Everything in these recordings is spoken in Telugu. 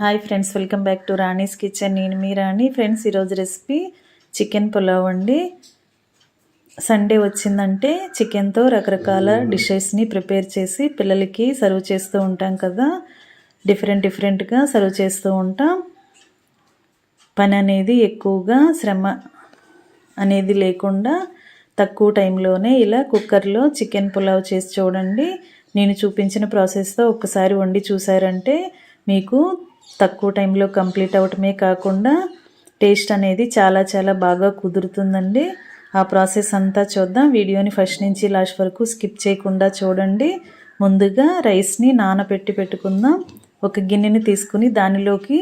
Hi friends welcome back to Rani's kitchen నేను మీ రాణి ఫ్రెండ్స్ ఈరోజు రెసిపీ చికెన్ పులావ్ అండి. సండే వచ్చిందంటే చికెన్తో రకరకాల డిషెస్ని ప్రిపేర్ చేసి పిల్లలకి సర్వ్ చేస్తూ ఉంటాం కదా. డిఫరెంట్ డిఫరెంట్గా సర్వ్ చేస్తూ ఉంటాం. పని అనేది ఎక్కువగా శ్రమ అనేది లేకుండా తక్కువ టైంలోనే ఇలా కుక్కర్లో చికెన్ పులావ్ చేసి చూడండి. నేను చూపించిన ప్రాసెస్తో ఒక్కసారి వండి చూసారంటే మీకు తక్కువ టైంలో కంప్లీట్ అవటమే కాకుండా టేస్ట్ అనేది చాలా చాలా బాగా కుదురుతుందండి. ఆ ప్రాసెస్ అంతా చూద్దాం. వీడియోని ఫస్ట్ నుంచి లాస్ట్ వరకు స్కిప్ చేయకుండా చూడండి. ముందుగా రైస్ని నానబెట్టి పెట్టుకుందాం. ఒక గిన్నెని తీసుకుని దానిలోకి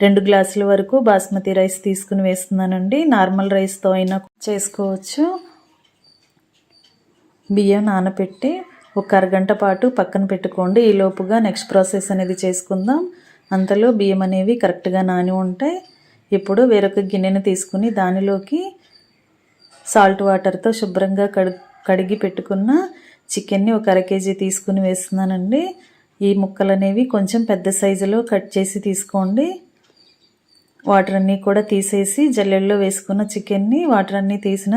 రెండు గ్లాసుల వరకు బాస్మతి రైస్ తీసుకుని వేస్తున్నానండి. నార్మల్ రైస్తో అయినా చేసుకోవచ్చు. బియ్యం నానబెట్టి ఒక అరగంట పాటు పక్కన పెట్టుకోండి. ఈ లోపుగా నెక్స్ట్ ప్రాసెస్ అనేది చేసుకుందాం. అంతలో బియ్యం అనేవి కరెక్ట్గా నాని ఉంటాయి. ఇప్పుడు వేరొక గిన్నెను తీసుకుని దానిలోకి సాల్ట్ వాటర్తో శుభ్రంగా కడు కడిగి పెట్టుకున్న చికెన్ని ఒక అర కేజీ తీసుకుని వేస్తున్నానండి. ఈ ముక్కలు అనేవి కొంచెం పెద్ద సైజులో కట్ చేసి తీసుకోండి. వాటర్ అన్నీ కూడా తీసేసి జల్లెల్లో వేసుకున్న చికెన్ని వాటర్ అన్నీ తీసిన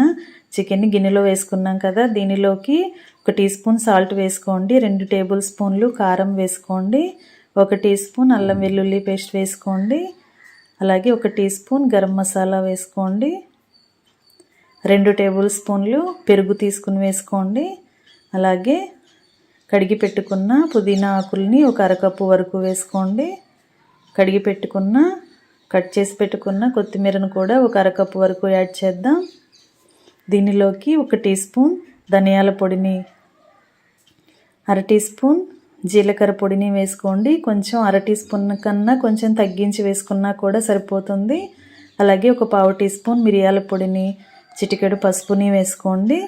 చికెన్ని గిన్నెలో వేసుకున్నాం కదా దీనిలోకి ఒక టీ స్పూన్ సాల్ట్ వేసుకోండి. రెండు టేబుల్ స్పూన్లు కారం వేసుకోండి. ఒక టీ స్పూన్ అల్లం వెల్లుల్లి పేస్ట్ వేసుకోండి. అలాగే ఒక టీ స్పూన్ గరం మసాలా వేసుకోండి. రెండు టేబుల్ స్పూన్లు పెరుగు తీసుకుని వేసుకోండి. అలాగే కడిగి పెట్టుకున్న పుదీనా ఆకుల్ని ఒక అరకప్పు వరకు వేసుకోండి. కడిగి పెట్టుకున్న కట్ చేసి పెట్టుకున్న కొత్తిమీరను కూడా ఒక అరకప్పు వరకు యాడ్ చేద్దాం. దీనిలోకి ఒక టీ స్పూన్ ధనియాల పొడిని అర టీ స్పూన్ జీలకర్ర పొడిని వేసుకోండి. కొంచెం అర టీ స్పూన్ కన్నా కొంచెం తగ్గించి వేసుకున్నా కూడా సరిపోతుంది. అలాగే ఒక పావు టీ స్పూన్ మిరియాల పొడిని చిటికెడు పసుపుని వేసుకోండి.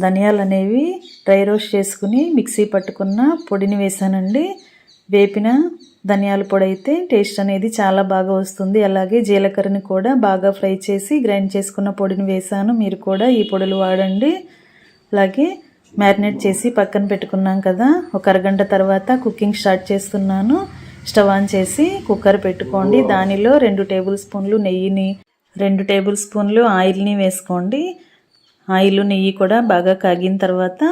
ధనియాలు అనేవి డ్రై రోస్ట్ చేసుకుని మిక్సీ పట్టుకున్న పొడిని వేసానండి. వేపిన ధనియాల పొడి అయితే టేస్ట్ అనేది చాలా బాగా వస్తుంది. అలాగే జీలకర్రని కూడా బాగా ఫ్రై చేసి గ్రైండ్ చేసుకున్న పొడిని వేసాను. మీరు కూడా ఈ పొడులు వాడండి. అలాగే మ్యారినేట్ చేసి పక్కన పెట్టుకున్నాం కదా. ఒక అరగంట తర్వాత కుకింగ్ స్టార్ట్ చేస్తున్నాను. స్టవ్ ఆన్ చేసి కుక్కర్ పెట్టుకోండి. దానిలో రెండు టేబుల్ స్పూన్లు నెయ్యిని రెండు టేబుల్ స్పూన్లు ఆయిల్ని వేసుకోండి. ఆయిల్ నెయ్యి కూడా బాగా కాగిన తర్వాత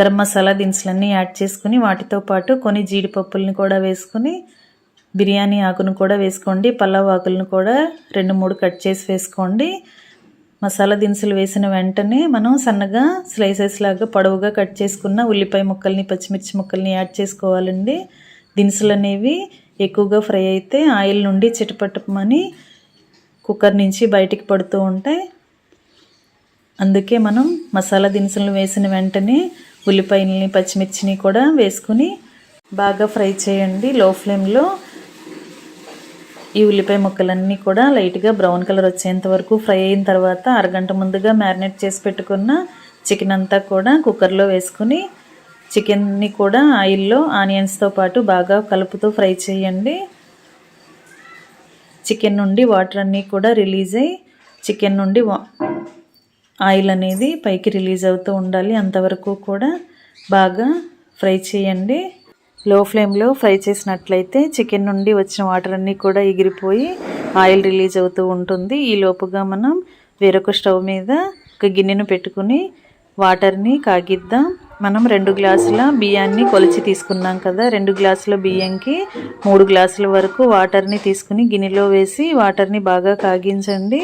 గరం మసాలా దినుసులన్నీ యాడ్ చేసుకుని వాటితో పాటు కొన్ని జీడిపప్పుల్ని కూడా వేసుకుని బిర్యానీ ఆకును కూడా వేసుకోండి. పలావ్ ఆకులను కూడా రెండు మూడు కట్ చేసి వేసుకోండి. మసాలా దినుసులు వేసిన వెంటనే మనం సన్నగా స్లైసెస్ లాగా పొడవుగా కట్ చేసుకున్న ఉల్లిపాయ ముక్కల్ని పచ్చిమిర్చి ముక్కల్ని యాడ్ చేసుకోవాలండి. దినుసులు అనేవి ఎక్కువగా ఫ్రై అయితే ఆయిల్ నుండి చిటపట్టమని కుక్కర్ నుంచి బయటికి పడుతూ ఉంటాయి. అందుకే మనం మసాలా దినుసులు వేసిన వెంటనే ఉల్లిపాయల్ని పచ్చిమిర్చిని కూడా వేసుకుని బాగా ఫ్రై చేయండి లో ఫ్లేమ్లో. ఈ ఉల్లిపాయ ముక్కలన్నీ కూడా లైట్గా బ్రౌన్ కలర్ వచ్చేంత వరకు ఫ్రై అయిన తర్వాత అరగంట ముందుగా మ్యారినేట్ చేసి పెట్టుకున్న చికెన్ అంతా కూడా కుక్కర్లో వేసుకుని చికెన్ని కూడా ఆయిల్లో ఆనియన్స్తో పాటు బాగా కలుపుతూ ఫ్రై చేయండి. చికెన్ నుండి వాటర్ అన్నీ కూడా రిలీజ్ అయ్యి చికెన్ నుండి ఆయిల్ అనేది పైకి రిలీజ్ అవుతూ ఉండాలి. అంతవరకు కూడా బాగా ఫ్రై చేయండి. లో ఫ్లేమ్లో ఫ్రై చేసినట్లయితే చికెన్ నుండి వచ్చిన వాటర్ అన్నీ కూడా ఎగిరిపోయి ఆయిల్ రిలీజ్ అవుతూ ఉంటుంది. ఈ లోపుగా మనం వేరొక స్టవ్ మీద ఒక గిన్నెను పెట్టుకుని వాటర్ని కాగిద్దాం. మనం రెండు గ్లాసుల బియ్యాన్ని కొలిచి తీసుకున్నాం కదా రెండు గ్లాసుల బియ్యంకి మూడు గ్లాసుల వరకు వాటర్ని తీసుకుని గిన్నెలో వేసి వాటర్ని బాగా కాగించండి.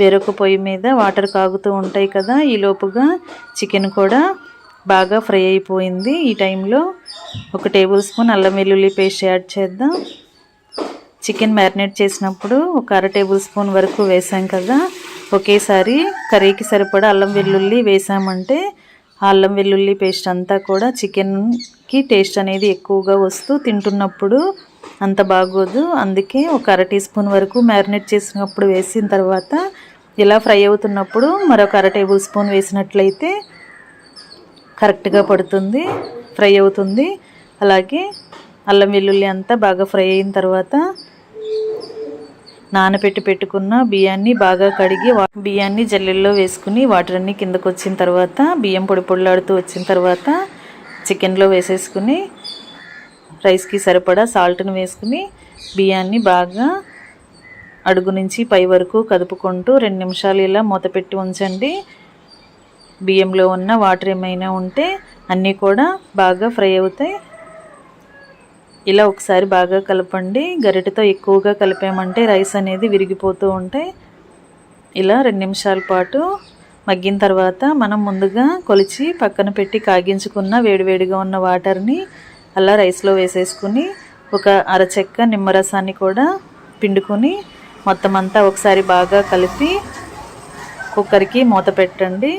వేరొక పొయ్యి మీద వాటర్ కాగుతూ ఉంటాయి కదా ఈ లోపుగా చికెన్ కూడా బాగా ఫ్రై అయిపోయింది. ఈ టైంలో ఒక టేబుల్ స్పూన్ అల్లం వెల్లుల్లి పేస్ట్ యాడ్ చేద్దాం. చికెన్ మ్యారినేట్ చేసినప్పుడు ఒక అర టేబుల్ స్పూన్ వరకు వేసాం కదా. ఒకేసారి కర్రీకి సరిపడా అల్లం వెల్లుల్లి వేసామంటే ఆ అల్లం వెల్లుల్లి పేస్ట్ అంతా కూడా చికెన్కి టేస్ట్ అనేది ఎక్కువగా వస్తూ తింటున్నప్పుడు అంత బాగోదు. అందుకే ఒక అర టీ స్పూన్ వరకు మ్యారినేట్ చేసినప్పుడు వేసిన తర్వాత ఇలా ఫ్రై అవుతున్నప్పుడు మరొక అర టేబుల్ స్పూన్ వేసినట్లయితే కరెక్ట్గా పడుతుంది. ఫ్రై అవుతుంది. అలాగే అల్లం వెల్లుల్లి అంతా బాగా ఫ్రై అయిన తర్వాత నానబెట్టి పెట్టుకున్న బియ్యాన్ని బాగా కడిగి బియ్యాన్ని జల్లెల్లో వేసుకుని వాటర్ అన్ని కిందకు వచ్చిన తర్వాత బియ్యం పొడి పొడిలాడుతూ వచ్చిన తర్వాత చికెన్లో వేసేసుకుని రైస్కి సరిపడా సాల్ట్ని వేసుకుని బియ్యాన్ని బాగా అడుగు నుంచి పై వరకు కదుపుకుంటూ రెండు నిమిషాలు ఇలా మూత పెట్టి ఉంచండి. బియ్యంలో ఉన్న వాటర్ ఏమైనా ఉంటే అన్నీ కూడా బాగా ఫ్రై అవుతాయి. ఇలా ఒకసారి బాగా కలపండి. గరిటెతో ఎక్కువగా కలిపామంటే రైస్ అనేది విరిగిపోతూ ఉంటాయి. ఇలా రెండు నిమిషాల పాటు మగ్గిన తర్వాత మనం ముందుగా కొలిచి పక్కన పెట్టి కాగించుకున్న వేడివేడిగా ఉన్న వాటర్ని అలా రైస్లో వేసేసుకుని ఒక అరచెక్క నిమ్మరసాన్ని కూడా పిండుకొని మొత్తం అంతా ఒకసారి బాగా కలిపి కుక్కర్కి మూత పెట్టండి.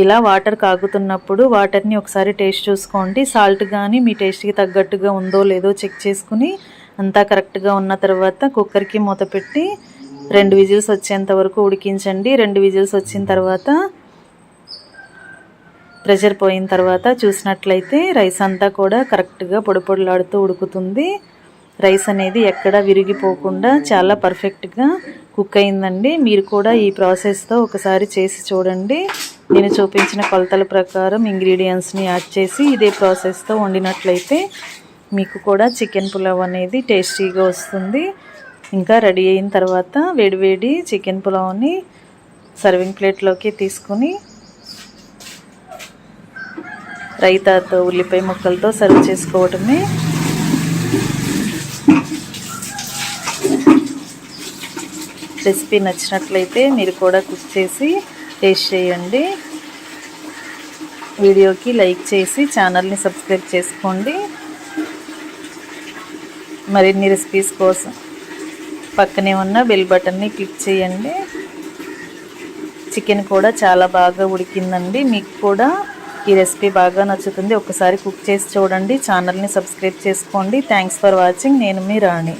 ఇలా వాటర్ కాగుతున్నప్పుడు వాటర్ని ఒకసారి టేస్ట్ చూసుకోండి. సాల్ట్ కానీ మీ టేస్ట్కి తగ్గట్టుగా ఉందో లేదో చెక్ చేసుకుని అంతా కరెక్ట్గా ఉన్న తర్వాత కుక్కర్కి మూత పెట్టి రెండు విజిల్స్ వచ్చేంత వరకు ఉడికించండి. రెండు విజిల్స్ వచ్చిన తర్వాత ప్రెషర్ పోయిన తర్వాత చూసినట్లయితే రైస్ అంతా కూడా కరెక్ట్గా పొడి పొడిలాడుతూ ఉడుకుతుంది. రైస్ అనేది ఎక్కడ విరిగిపోకుండా చాలా పర్ఫెక్ట్గా కుక్ అయిందండి. మీరు కూడా ఈ ప్రాసెస్తో ఒకసారి చేసి చూడండి. నేను చూపించిన కొలతల ప్రకారం ఇంగ్రీడియంట్స్ని యాడ్ చేసి ఇదే ప్రాసెస్తో వండినట్లయితే మీకు కూడా చికెన్ పులావ్ అనేది టేస్టీగా వస్తుంది. ఇంకా రెడీ అయిన తర్వాత వేడివేడి చికెన్ పులావ్ని సర్వింగ్ ప్లేట్లోకి తీసుకుని రైతాతో ఉల్లిపాయ ముక్కలతో సర్వ్ చేసుకోవటమే రెసిపీ నచ్చినట్లయితే మీరు కూడా కుక్ చేసి టేస్ట్ చేయండి. వీడియోకి లైక్ చేసి ఛానల్ని సబ్స్క్రైబ్ చేసుకోండి. మరిన్ని రెసిపీస్ కోసం పక్కనే ఉన్న బెల్ బటన్ని క్లిక్ చేయండి. చికెన్ కూడా చాలా బాగా ఉడికిందండి. మీకు కూడా ఈ రెసిపీ బాగా నచ్చుతుంది. ఒకసారి కుక్ చేసి చూడండి. ఛానల్ని సబ్స్క్రైబ్ చేసుకోండి. Thanks for watching. నేను మీ రాణి.